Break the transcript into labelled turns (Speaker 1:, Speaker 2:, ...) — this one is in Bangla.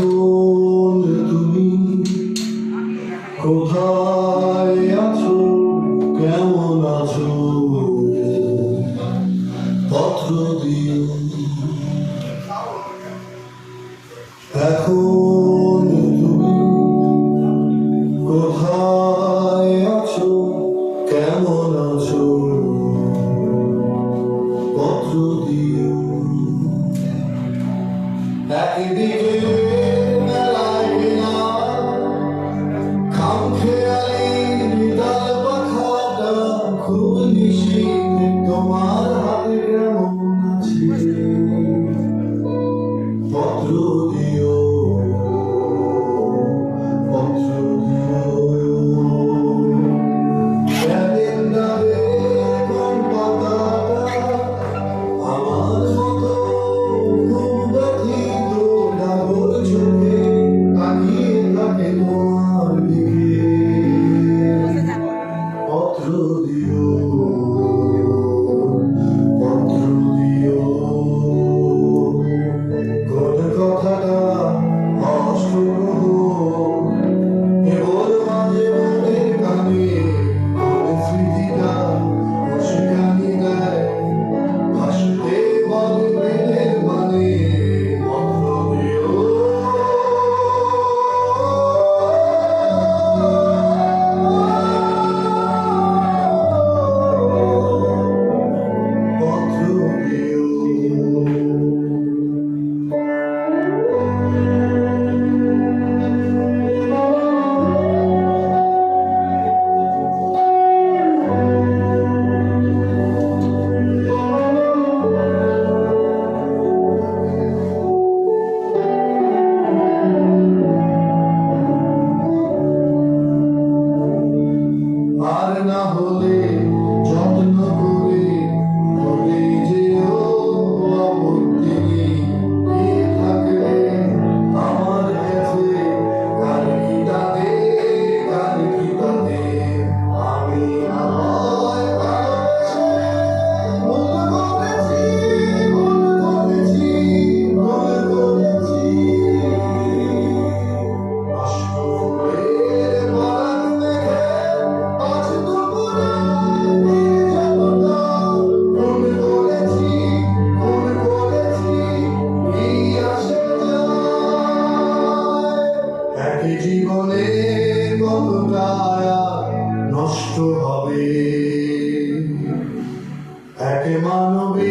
Speaker 1: এখন তুমি কোথায় আছো? কেমন আছো? পত্র দিও। এখন তুমি কোথায় আছো? কেমন আছো? পত্র দিও। একদিকে জীবনে কতটা নষ্ট হবে? এক মানবী